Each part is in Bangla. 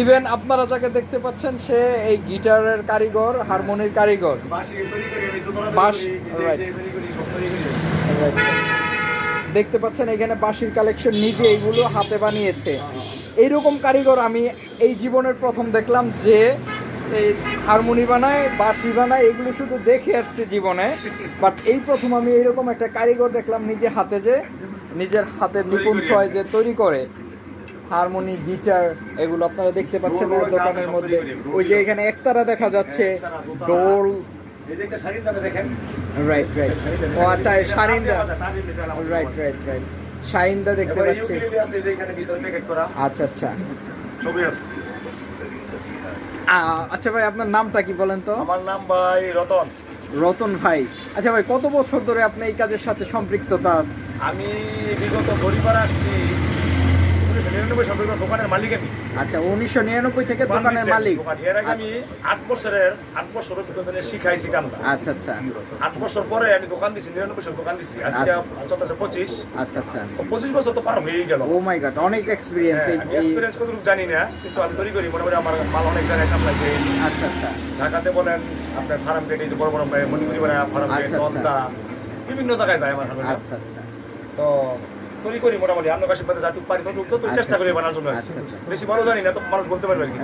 ইভেন আপনারা যাকে দেখতে পাচ্ছেন সে এই গিটারের কারিগর হারমোনির কারিগর। বাঁশি। দেখতে পাচ্ছেন এখানে বাঁশির কালেকশন নিজে এইগুলো হাতে বানিয়েছে। এইরকম কারিগর আমি এই জীবনের প্রথম দেখলাম যে এই হারমোনি বানায় বাঁশি বানায় এগুলো শুধু দেখে আসছে জীবনে। বাট এই প্রথম আমি এইরকম একটা কারিগর দেখলাম নিজে হাতে যে নিজের হাতের নিপুণ ছয় যে তৈরি করে। হারমোনি গিটার এগুলো আপনারা দেখতে পাচ্ছেন দোকানের মধ্যে। ওই যে এখানে একতারা দেখা যাচ্ছে ডোল রাইট রাইট ও আচ্ছা সারিন্দা। রাইট রাইট রাইট সারিন্দা দেখতে পাচ্ছি। আচ্ছা আচ্ছা। আচ্ছা ভাই আপনার নামটা কি বলেন তো? আমার নাম ভাই রতন। রতন ভাই। আচ্ছা ভাই কত বছর ধরে আপনি এই কাজের সাথে সম্পৃক্ততা? আমি বিগত পরিবার আসছি। উনিশশো নিরানব্বই সাল থেকে দোকানের মালিক আমি। আচ্ছা উনিশশো নিরানব্বই থেকে দোকানের মালিক। এর আগে আমি আট বছরের আট বছর অভিজ্ঞতা নিয়ে শিখাইছি কামটা আচ্ছা আচ্ছা। আট বছর পরে আমি দোকান দিছি নিরানব্বই সাল দোকান দিছি। আজকে আচ্ছা। চলতেছে পঁচিশ। আচ্ছা আচ্ছা। পঁচিশ বছর তো পার হয়েই গেল। ও মাই গড অনেক এক্সপিরিয়েন্স এই- এক্সপিরিয়েন্স কতটুকু জানি না কিন্তু আমি তৈরি করি। মোটামুটি আমার মাল অনেক জায়গায় সাপ্লাই করি আচ্ছা আচ্ছা। ঢাকাতে বলেন আপনার ফার্ম গেট এই যে বড় বড় মণিপুরি ফার্ম গেট আচ্ছা। নন্দা বিভিন্ন জায়গায় যায় আমার আচ্ছা আচ্ছা। তো তৈরি করি মোটামুটি আপনার কাছে পাতে যাতে পারি ততটুকু তো আচ্ছা, চেষ্টা করি আচ্ছা। বানানোর জন্য। আচ্ছা। বেশি বড় জানি না তো মানুষ বলতে পারবে আর কি.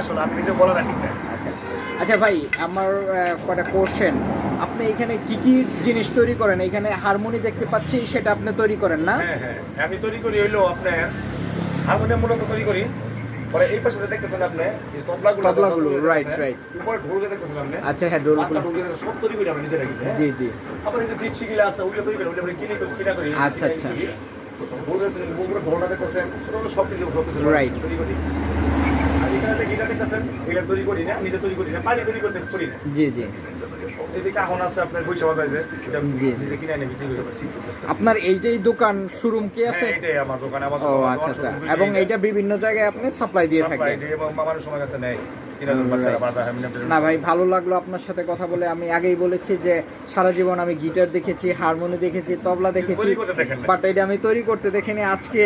আসলে আমি নিজে বলা ঠিক না আচ্ছা আচ্ছা ভাই আমার কয়েকটা কোশ্চেন আপনি এখানে কি কি জিনিস তৈরি করেন এখানে হারমোনি দেখতে পাচ্ছি সেটা আপনি তৈরি করেন না হ্যাঁ হ্যাঁ আমি তৈরি করি হইল আপনার হারমোনিয়াম মূলত তৈরি করি পরে এই পাশে দেখতেছেন আপনি এই তবলাগুলো তবলাগুলো, দেখতেছেন, right. উপরে ঢোলকে দেখতেছেন আপনি আচ্ছা হ্যাঁ ডোল বাচ্চা ঢোলকে সব তৈরি করি নিজেরা কিন্তু হ্যাঁ? জি জি আবার এই যে জিপসি গিলা আছে ওগুলো তৈরি করি ওগুলো কিনে কিনা করি আচ্ছা, আচ্ছা। ঢোলকে ঢোলগুলো ঢোলটা দেখতেছেন সব কিছু সব কিছু Right. তৈরি করি আর এখানে যে গিটার দেখতেছেন এগুলো তৈরি করি না নিজে তৈরি করি না পানি তৈরি করতে করি না জি জি আপনার এইটাই দোকান শোরুম কি আছে? হ্যাঁ, আমার দোকান আমার ও আচ্ছা আচ্ছা। এবং এইটা বিভিন্ন জায়গায় আপনি সাপ্লাই দিয়ে থাকেন? না ভাই ভালো লাগল আপনার সাথে কথা বলে। আমি আগেই বলেছি যে সারা জীবন আমি গিটার দেখেছি হারমোনি দেখেছি তবলা দেখেছি। বাট এটা আমি তৈরি করতে দেখিনি। আজকে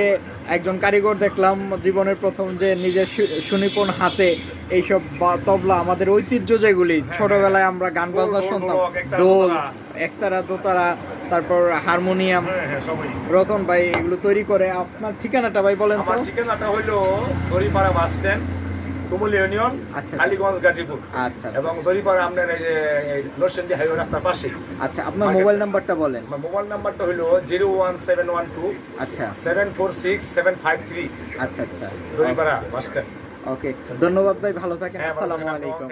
একজন কারিগর দেখলাম জীবনের প্রথম যে নিজের সুনিপুণ হাতে এইসব বা- তবলা আমাদের ঐতিহ্য যেগুলি ছোটবেলায় আমরা গান বাজনা শুনতাম। ডোল দোতারা। একতারা দোতারা তারপর হারমোনিয়াম হ্যাঁ হ্যাঁ রতন ভাই এগুলো তৈরি করে। আপনার ঠিকানাটা ভাই বলেন তো। আমার ঠিকানাটা হইল Doripara bus stand Tumul union আচ্ছা। কালীগঞ্জ গাজীপুর। আচ্ছা আচ্ছা। এবং দড়িপাড়া আপনার এই যে নরসিংদী হাইওয়ে রাস্তার পাশেই আচ্ছা আপনার মোবাইল নাম্বারটা বলেন। আমার মোবাইল নাম্বারটা হইল zero one seven one two আচ্ছা। Seven four six seven five three. আচ্ছা আচ্ছা। Daripara bus stand. ওকে ধন্যবাদ ভাই ভালো থাকেন। হ্যাঁ, আসসালামু আলাইকুম.